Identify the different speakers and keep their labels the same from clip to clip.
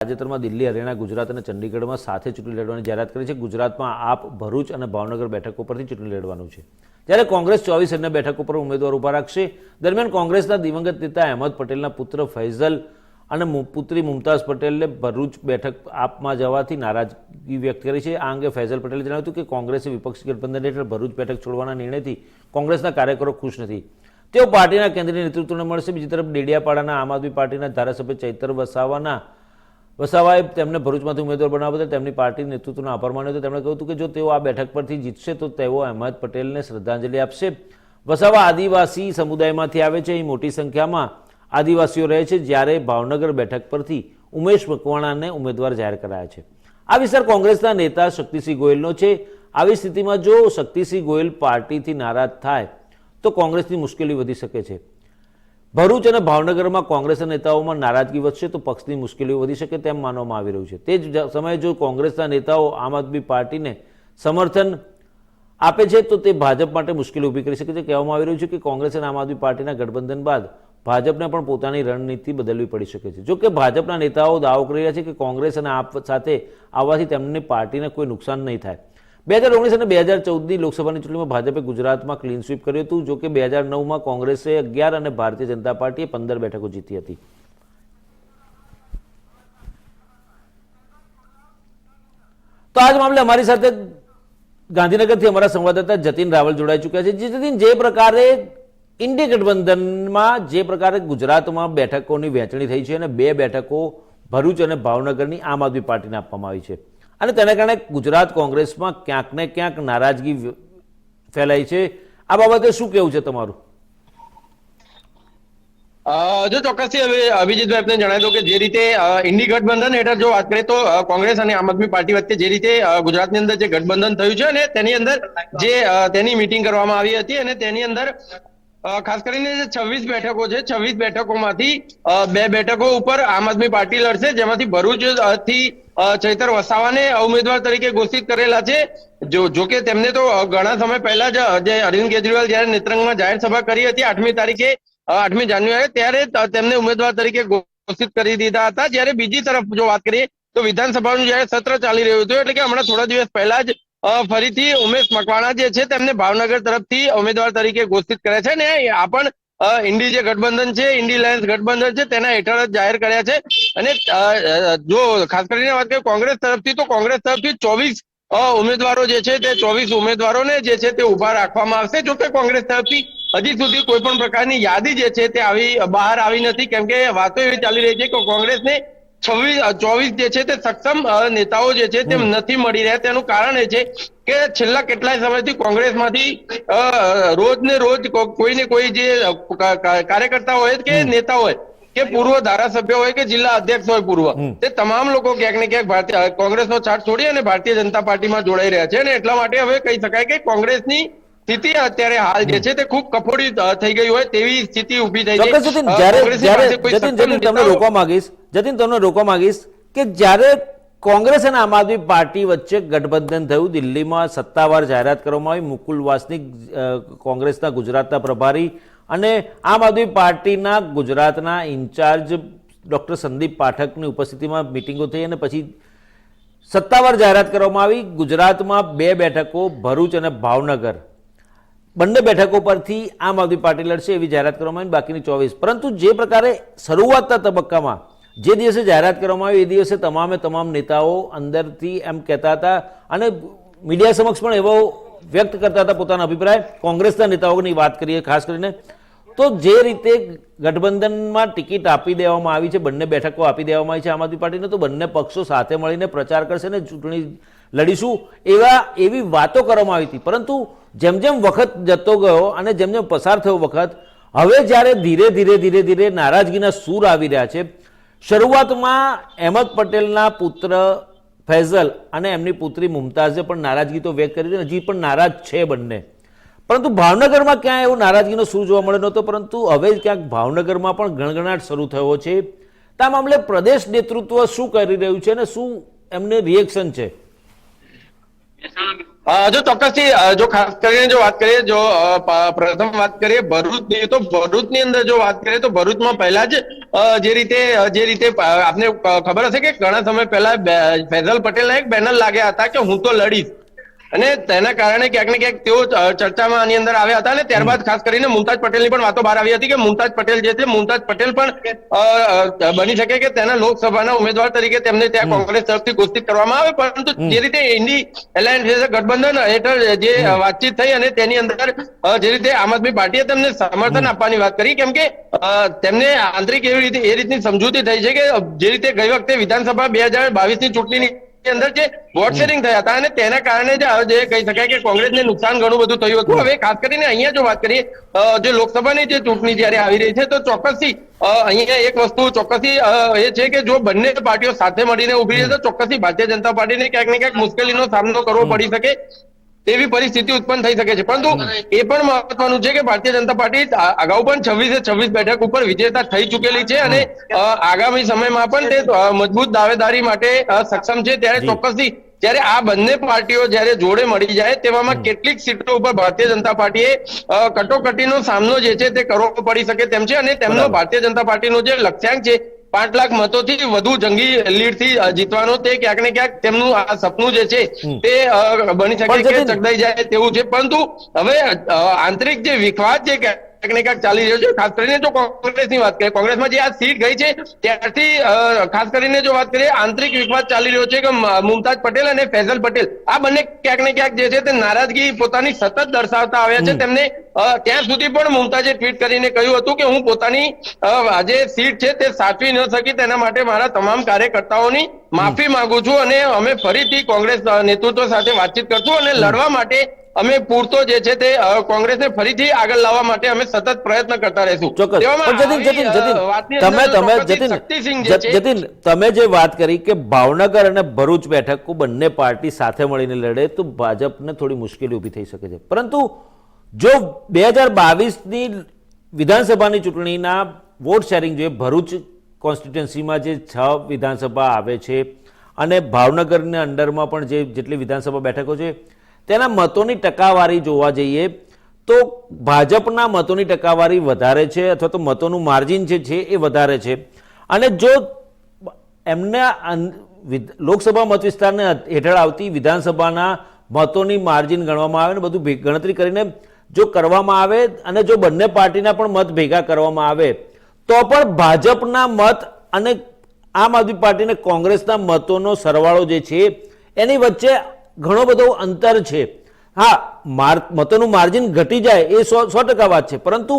Speaker 1: તાજેતરમાં દિલ્હી, હરિયાણા, ગુજરાત અને ચંડીગઢમાં સાથે ચૂંટણી લડવાની જાહેરાત કરી છે. ગુજરાતમાં આપ ભરૂચ અને ભાવનગર બેઠકો પરથી ચૂંટણી લડવાનું છે. જ્યારે કોંગ્રેસ ચોવીસ અન્ય બેઠકો પર ઉમેદવાર ઊભા રાખશે, દરમિયાન કોંગ્રેસના દિવંગત નેતા અહેમદ પટેલના પુત્ર ફૈઝલ અને પુત્રી મુમતાઝ પટેલે ભરૂચ બેઠક આપમાં જવાથી નારાજગી વ્યક્ત કરી છે. આ અંગે ફૈઝલ પટેલે જણાવ્યું હતું કે કોંગ્રેસે વિપક્ષી ગઠબંધન હેઠળ ભરૂચ બેઠક છોડવાના નિર્ણયથી કોંગ્રેસના કાર્યકરો ખુશ નથી. તેઓ પાર્ટીના કેન્દ્રીય નેતૃત્વને મળશે. બીજી તરફ ડેડિયાપાડાના આમ આદમી પાર્ટીના ધારાસભ્ય ચૈતર વસાવાના વસાવાએ તેમને ભરૂચમાંથી ઉમેદવાર બનાવવા બદલ તેમની પાર્ટી નેતૃત્વનો આભાર માન્યો હતો. તેમણે કહ્યું હતું કે જો તેઓ આ બેઠક પરથી જીતશે તો તેઓ અહેમદ પટેલને શ્રદ્ધાંજલિ આપશે. વસાવા આદિવાસી સમુદાયમાંથી આવે છે. અહીં મોટી સંખ્યામાં આદિવાસીઓ રહે છે. જ્યારે ભાવનગર બેઠક પરથી ઉમેશ મકવાણાને ઉમેદવાર જાહેર કરાયા છે. આ વિસ્તાર કોંગ્રેસના નેતા શક્તિસિંહ ગોયલનો છે. આવી સ્થિતિમાં જો શક્તિસિંહ ગોયલ પાર્ટીથી નારાજ થાય, તો કોંગ્રેસની મુશ્કેલી વધી શકે છે. ભરૂચ અને ભાવનગરમાં કોંગ્રેસના નેતાઓમાં નારાજગી વધશે તો પક્ષની મુશ્કેલીઓ વધી શકે તેમ માનવામાં આવી રહ્યું છે. તે જ સમયે જો કોંગ્રેસના નેતાઓ આમ આદમી પાર્ટીને સમર્થન આપે છે, તો તે ભાજપ માટે મુશ્કેલી ઊભી કરી શકે છે. કહેવામાં આવી રહ્યું છે કે કોંગ્રેસ અને આમ આદમી પાર્ટીના ગઠબંધન બાદ ભાજપને પણ પોતાની રણનીતિ બદલવી પડી શકે છે. જો કે ભાજપના નેતાઓ દાવો કરી રહ્યા છે કે કોંગ્રેસ અને આપ સાથે આવવાથી તેમને પાર્ટીને કોઈ નુકસાન નહીં થાય. બે હજાર ઓગણીસ અને બે હજાર ચૌદની લોકસભાની ચૂંટણીમાં ભાજપે ગુજરાતમાં ક્લીન સ્વીપ કર્યું હતું, જોકે બે હજાર નવમાં કોંગ્રેસે અગિયાર અને ભારતીય જનતા પાર્ટીએ પંદર બેઠકો જીતી હતી. તો આજ મામલે અમારી સાથે ગાંધીનગરથી અમારા સંવાદદાતા જતીન રાવલ જોડાઈ ચૂક્યા છે. જતીન, જે પ્રકારે ઇન્ડિયા ગઠબંધનમાં, જે પ્રકારે ગુજરાતમાં બેઠકોની વહેંચણી થઈ છે અને બે બેઠકો ભરૂચ અને ભાવનગરની આમ આદમી પાર્ટીને આપવામાં આવી છે. અને તેના કારણે ગુજરાત કોંગ્રેસમાં ક્યાંક ને ક્યાંક નારાજગી ફેલાઈ છે. આ બાબતે શું કેવું છે તમારું?
Speaker 2: જો ચોક્કસથી હવે અભિજીતભાઈ આપને જણાવી દઉં કે જે રીતે ઇન્ડી ગઠબંધન હેઠળ જો વાત કરીએ તો કોંગ્રેસ અને આમ આદમી પાર્ટી વચ્ચે જે રીતે ગુજરાતની અંદર જે ગઠબંધન થયું છે અને તેની અંદર જે તેની મીટિંગ કરવામાં આવી હતી અને તેની અંદર ખાસ કરીને જે છવ્વીસ બેઠકો છે, છવ્વીસ બેઠકોમાંથી બે બેઠકો ઉપર આમ આદમી પાર્ટી લડશે, જેમાંથી ભરૂચથી ચૈતર વસાવાને ઉમેદવાર તરીકે ઘોષિત કરેલા છે. જો જો કે તેમને તો ઘણા સમય પહેલા જ જે અરવિંદ કેજરીવાલ જયારે નેત્રંગમાં જાહેર સભા કરી હતી આઠમી તારીખે આઠમી જાન્યુઆરી ત્યારે તેમને ઉમેદવાર તરીકે ઘોષિત કરી દીધા હતા. જ્યારે બીજી તરફ જો વાત કરીએ, તો વિધાનસભાનું જયારે સત્ર ચાલી રહ્યું હતું, એટલે કે હમણાં થોડા દિવસ પહેલા જ ફરીથી ઉમેશ મકવાણા જે છે તેમને ભાવનગર તરફથી ઉમેદવાર તરીકે ઘોષિત કર્યા છે ને આ પણ ઇન્ડી જે ગઠબંધન છે, ઇન્ડી લાયન્સ ગઠબંધન છે, તેના હેઠળ જ જાહેર કર્યા છે. અને જો ખાસ કરીને વાત કરીએ કોંગ્રેસ તરફથી, તો કોંગ્રેસ તરફથી ચોવીસ ઉમેદવારો જે છે તે ચોવીસ ઉમેદવારોને જે છે તે ઊભા રાખવામાં આવશે. જો કે કોંગ્રેસ તરફથી હજી સુધી કોઈ પણ પ્રકારની યાદી જે છે તે આવી, બહાર આવી નથી. કેમ કે વાતો એવી ચાલી રહી છે કે કોંગ્રેસને છવ્વીસ ચોવીસ જે છે તે સક્ષમ નેતાઓ જે છે તે નથી મળી રહ્યા. તેનું કારણ એ છે કે છેલ્લા કેટલાય સમયથી કોંગ્રેસમાંથી રોજ ને રોજ કોઈ ને કોઈ જે કાર્યકર્તા હોય કે નેતા હોય કે પૂર્વ ધારાસભ્ય હોય કે જિલ્લા અધ્યક્ષ હોય પૂર્વ તે તમામ લોકો ક્યાંક ને ક્યાંક ભારતીય કોંગ્રેસનો છાટ છોડી અને ભારતીય જનતા પાર્ટીમાં જોડાઈ રહ્યા છે. અને એટલા માટે હવે કહી શકાય કે કોંગ્રેસની સ્થિતિ અત્યારે હાલ જે છે તે ખૂબ કફોડી થઈ ગઈ હોય તેવી સ્થિતિ ઊભી થઈ છે
Speaker 1: જતીન જ્યારે જ્યારે જતીન જતીન તમને રોકવા માંગીશ. જતીન તમને રોકવા માંગીશ કે જ્યારે કોંગ્રેસ અને આમ આદમી પાર્ટી વચ્ચે ગઠબંધન થયું દિલ્હીમાં સત્તાવાર જાહેરાત કરવામાં આવી મુકુલ વાસનિક કોંગ્રેસના ગુજરાતના પ્રભારી અને આમ આદમી પાર્ટીના ગુજરાતના ઇન્ચાર્જ ડોક્ટર સંદીપ પાઠકની ઉપસ્થિતિમાં મિટિંગો થઈ અને પછી સત્તાવાર જાહેરાત કરવામાં આવી. ગુજરાતમાં બે બેઠકો ભરૂચ અને ભાવનગર. બંને બેઠકો પરથી આમ આદમી પાર્ટી લડશે એવી જાહેરાત કરવામાં આવી, બાકીની ચોવીસ. પરંતુ જે પ્રકારે શરૂઆતના તબક્કામાં જે દિવસે જાહેરાત કરવામાં આવી, એ દિવસે તમામે તમામ નેતાઓ અંદરથી એમ કહેતા હતા અને મીડિયા સમક્ષ પણ એવો વ્યક્ત કરતા હતા પોતાના અભિપ્રાય. કોંગ્રેસના નેતાઓની વાત કરીએ, ખાસ કરીને, તો જે રીતે ગઠબંધનમાં ટિકિટ આપી દેવામાં આવી છે, બંને બેઠકો આપી દેવામાં આવી છે આમ આદમી પાર્ટીને, તો બંને પક્ષો સાથે મળીને પ્રચાર કરશે ને ચૂંટણી લડીશું એવા એવી વાતો કરવામાં આવી હતી. પરંતુ જેમ જેમ વખત જતો ગયો અને જેમ જેમ પસાર થયો વખત, હવે જ્યારે ધીરે ધીરે ધીરે ધીરે નારાજગીના સૂર આવી રહ્યા છે, શરૂઆતમાં અહેમદ પટેલના પુત્ર ફૈઝલ અને એમની પુત્રી મુમતાઝે પણ નારાજગી તો વ્યક્ત કરી હતી હજી પણ નારાજ છે બંને. પરંતુ ભાવનગરમાં ક્યાંય એવો નારાજગીનો સૂર જોવા મળ્યો નહોતો, પરંતુ હવે ક્યાંક ભાવનગરમાં પણ ગણગણાટ શરૂ થયો છે. તો મામલે પ્રદેશ નેતૃત્વ શું કરી રહ્યું છે અને શું એમને રિએક્શન છે?
Speaker 2: જો ચોક્કસથી જો ખાસ કરીને જો વાત કરીએ, જો પ્રથમ વાત કરીએ ભરૂચની તો ભરૂચની અંદર જો વાત કરીએ, તો ભરૂચમાં પહેલા જ જે રીતે જે રીતે આપને ખબર હશે કે ઘણા સમય પહેલા ફૈઝલ પટેલના એક બેનર લાગ્યા હતા કે હું તો લડીશ. અને તેના કારણે ક્યાંક ને ક્યાંક તેઓ ચર્ચામાં આની અંદર આવ્યા હતા અને ત્યારબાદ ખાસ કરીને મુમતાજ પટેલની પણ વાતો બહાર આવી હતી કે મુમતાજ પટેલ જે છે મુમતાજ પટેલ પણ બની શકે કે તેના લોકસભાના ઉમેદવાર તરીકે તેમને ત્યાં કોંગ્રેસ તરફથી ઘોષિત કરવામાં આવે પરંતુ જે રીતે ઇન્ડી એલાયન્સ ગઠબંધન હેઠળ જે વાતચીત થઈ અને તેની અંદર જે રીતે આમ આદમી પાર્ટીએ તેમને સમર્થન આપવાની વાત કરી કેમ કે તેમને આંતરિક એવી રીતે એ રીતની સમજૂતી થઈ છે કે જે રીતે ગઈ વખતે વિધાનસભા બે હજાર બાવીસની ચૂંટણીની અંદર જે વોટ શેરિંગ થયા હતા અને તેના કારણે જે જે કહી શકાય કે કોંગ્રેસને નુકસાન ઘણું બધું થયું હતું. હવે ખાસ કરીને અહીંયા જો વાત કરીએ જે લોકસભાની જે ચૂંટણી જયારે આવી રહી છે તો ચોક્કસથી અહીંયા એક વસ્તુ ચોક્કસથી એ છે કે જો બંને પાર્ટીઓ સાથે મળીને ઊભી રહે તો ચોક્કસથી ભારતીય જનતા પાર્ટીને ક્યાંક ને ક્યાંક મુશ્કેલીનો સામનો કરવો પડી શકે. તેવી પરિસ્થિતિ ઉત્પન્ન થઈ શકે છે. પરંતુ એ પણ મહત્વનું છે કે ભારતીય જનતા પાર્ટી અગાઉ પણ છવ્વીસે છવ્વીસ બેઠક ઉપર વિજેતા થઈ ચૂકેલી છે અને આગામી સમયમાં પણ તે મજબૂત દાવેદારી માટે સક્ષમ છે. ત્યારે ચોક્કસથી જ્યારે આ બંને પાર્ટીઓ જ્યારે જોડે મળી જાય તેવામાં કેટલીક સીટો ઉપર ભારતીય જનતા પાર્ટીએ કટોકટીનો સામનો જે છે તે કરવો પડી શકે તેમ છે અને તેમનો ભારતીય જનતા પાર્ટીનો જે લક્ષ્યાંક છે પાંચ લાખ મતોથી વધુ જંગી લીડથી થી જીતવાનો તે ક્યાંક ને ક્યાંક તેમનું આ સપનું જે છે તે બની શકે કે ચગદાઈ જાય તેવું છે. પરંતુ હવે આંતરિક જે વિખવાદ છે ક્યાંક ને ક્યાંક ચાલી રહ્યો છે. ખાસ કરીને જો કોંગ્રેસની વાત કરીએ કોંગ્રેસમાં જે આ સીટ ગઈ છે ત્યારથી ખાસ કરીને જો વાત કરીએ આંતરિક વિવાદ ચાલી રહ્યો છે કે મુમતાજ પટેલ અને ફેઝલ પટેલ. આ બંને ક્યાંક ને ક્યાંક જે છે તે નારાજગી પોતાની સતત દર્શાવતા આવ્યા છે. તેમને ત્યાં સુધી પણ મુમતાજે ટ્વીટ કરીને કહ્યું હતું કે હું પોતાની જે સીટ છે તે સાચવી ન શકી તેના માટે મારા તમામ કાર્યકર્તાઓની માફી માંગુ છું અને અમે ફરીથી કોંગ્રેસ નેતૃત્વ સાથે વાતચીત કરશું અને લડવા માટે અમે પૂરતો જે છે તે કોંગ્રેસને ફરીથી આગળ લાવવા માટે અમે સતત પ્રયત્ન કરતા રહીશું.
Speaker 1: ચોક્કસ. જતીન જતીન જતીન તમે તમે જતીન જતીન તમે જે વાત કરી કે ભાવનગર અને ભરૂચ બેઠક બંને પાર્ટી સાથે મળીને લડે તો ભાજપને થોડી મુશ્કેલી ઊભી થઈ શકે છે. પરંતુ જો બે હજાર બાવીસની વિધાનસભાની ચૂંટણીના વોટ શેરિંગ જોઈએ ભરૂચ કોન્સ્ટિટ્યુન્સીમાં જે છ વિધાનસભા આવે છે અને ભાવનગરની અંડરમાં પણ જે જેટલી વિધાનસભા બેઠકો છે તેના મતોની ટકાવારી જોવા જઈએ તો ભાજપના મતોની ટકાવારી વધારે છે અથવા તો મતોનું માર્જિન જે છે એ વધારે છે. અને જો એમના લોકસભા મત વિસ્તારને હેઠળ આવતી વિધાનસભાના મતોની માર્જિન ગણવામાં આવે ને બધું ગણતરી કરીને જો કરવામાં આવે અને જો બંને પાર્ટીના પણ મત ભેગા કરવામાં આવે, તો પણ ભાજપના મત અને આમ આદમી પાર્ટી અને કોંગ્રેસના મતોનો સરવાળો જે છે, એની વચ્ચે ઘણો બધો અંતર છે. હા, માર, મતનું માર્જિન ઘટી જાય એ સો સો ટકા વાત છે. પરંતુ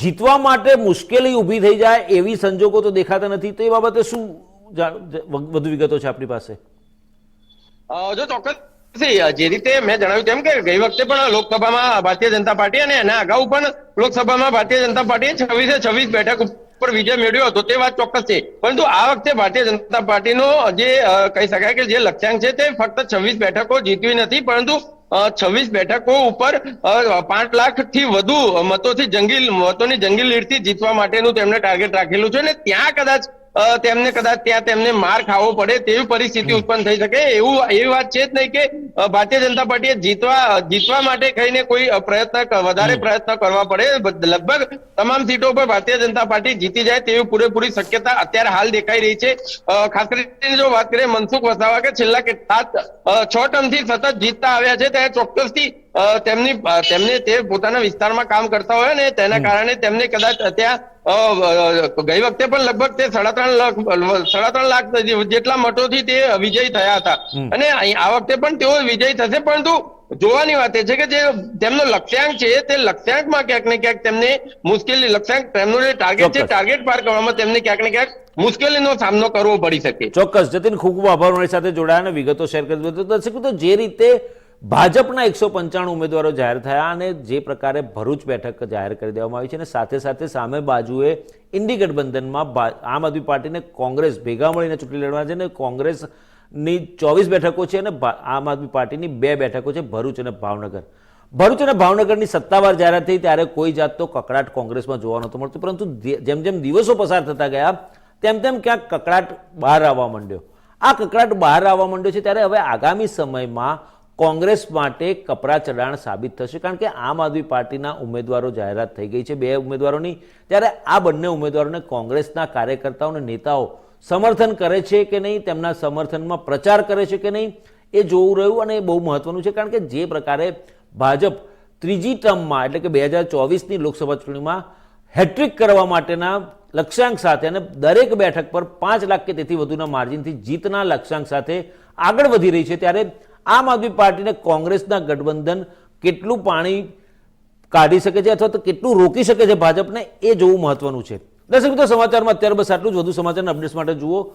Speaker 1: જીતવા માટે મુશ્કેલી ઊભી થઈ જાય એવી સંજોગો તો દેખાતા નથી. તો એ બાબતે શું વધુ વિગતો છે આપણી પાસે?
Speaker 2: જો ચોક્કસ જે રીતે મેં જણાવ્યું તેમ કે ગઈ વખતે પણ લોકસભામાં ભારતીય જનતા પાર્ટી અને એના અગાઉ પણ લોકસભામાં ભારતીય જનતા પાર્ટીએ છવ્વીસે છવ્વીસ બેઠક ઉપર વિજય મેળવ્યો હતો, તે વાત ચોક્કસ છે. પરંતુ આ વખતે ભારતીય જનતા પાર્ટીનો જે કહી શકાય કે જે લક્ષ્યાંક છે તે ફક્ત છવ્વીસ બેઠકો જીતવી નથી, પરંતુ છવ્વીસ બેઠકો ઉપર પાંચ લાખથી વધુ મતોથી જંગી, મતોની જંગી લીડથી જીતવા માટેનું તેમણે ટાર્ગેટ રાખેલું છે અને ત્યાં કદાચ તેમને કદાચ ત્યાં તેમને માર ખાવો પડે તેવી પરિસ્થિતિ ઉત્પન્ન થઈ શકે. એવું એવી વાત છે જ નહીં કે ભારતીય જનતા પાર્ટીએ જીતવા જીતવા માટે કહીને કોઈ પ્રયત્ન વધારે પ્રયત્ન કરવા પડે. લગભગ તમામ સીટો પર ભારતીય જનતા પાર્ટી જીતી જાય તેવી પૂરેપૂરી શક્યતા અત્યારે હાલ દેખાઈ રહી છે. ખાસ કરીને જો વાત કરીએ મનસુખ વસાવા કે છેલ્લા કે સાત છ ટર્મથી સતત જીતતા આવ્યા છે ત્યારે ચોક્કસથી તેમની તેમને તે પોતાના વિસ્તારમાં કામ કરતા હોય ને તેના કારણે તેમને કદાચ ત્યાં ગઈ વખતે પણ લગભગ તે સાડા ત્રણ લાખ સાડા ત્રણ લાખ જેટલા મતોથી તે વિજય થયા હતા. અને આ વખતે પણ તેઓ વિજય થશે પરંતુ જોવાની વાત એ છે કે જે તેમનો લક્ષ્યાંક છે તે લક્ષ્યાંકમાં ક્યાંક ને ક્યાંક તેમને મુશ્કેલી લક્ષ્યાંક તેમનો જે ટાર્ગેટ છે ટાર્ગેટ પાર કરવામાં તેમને ક્યાંક ને ક્યાંક મુશ્કેલીનો સામનો કરવો પડી શકે.
Speaker 1: ચોક્કસ જતીન ખૂબ ખૂબ આભાર મારી સાથે જોડાયા અને વિગતો શેર કરી દીધું. દર્શકો તો જે રીતે ભાજપના એકસો પંચાણું ઉમેદવારો જાહેર થયા અને જે પ્રકારે ભરૂચ બેઠક જાહેર કરી દેવામાં આવી છે અને સાથે સાથે સામે બાજુએ ઇન્ડી ગઠબંધનમાં આમ આદમી પાર્ટીને કોંગ્રેસ ભેગા મળીને ચૂંટણી લડવા છે અને કોંગ્રેસની ચોવીસ બેઠકો છે અને આમ આદમી પાર્ટીની બે બેઠકો છે ભરૂચ અને ભાવનગર. ભરૂચ અને ભાવનગરની સત્તાવાર જાહેરાત થઈ ત્યારે કોઈ જાતનો કકડાટ કોંગ્રેસમાં જોવા નહોતો મળતો, પરંતુ જેમ જેમ દિવસો પસાર થતા ગયા, તેમ તેમ ક્યાંક કકડાટ બહાર આવવા માંડ્યો. આ કકડાટ બહાર આવવા માંડ્યો છે ત્યારે હવે આગામી સમયમાં કોંગ્રેસ માટે કપરા ચડાણ સાબિત થશે, કારણ કે આમ આદમી પાર્ટીના ઉમેદવારો જાહેરાત થઈ ગઈ છે બે ઉમેદવારોની. ત્યારે આ બંને ઉમેદવારોને કોંગ્રેસના કાર્યકર્તાઓ અને નેતાઓ સમર્થન કરે છે કે નહીં, તેમના સમર્થનમાં પ્રચાર કરે છે કે નહીં, એ જોવું રહ્યું અને એ બહુ મહત્વનું છે, કારણ કે જે પ્રકારે ભાજપ ત્રીજી ટર્મમાં, એટલે કે બે હજાર ચોવીસની લોકસભા ચૂંટણીમાં હેટ્રિક કરવા માટેના લક્ષ્યાંક સાથે અને દરેક બેઠક પર પાંચ લાખ કે તેથી વધુના માર્જિનથી જીતના લક્ષ્યાંક સાથે આગળ વધી રહી છે, ત્યારે આમ આદમી પાર્ટીને કોંગ્રેસના ગઠબંધન કેટલું પાણી કાઢી શકે છે અથવા તો કેટલું રોકી શકે છે ભાજપને એ જોવું મહત્વનું છે. દર્શક મિત્રો, સમાચારમાં અત્યારે બસ આટલું જ. વધુ સમાચારના અપડેટ્સ માટે જુઓ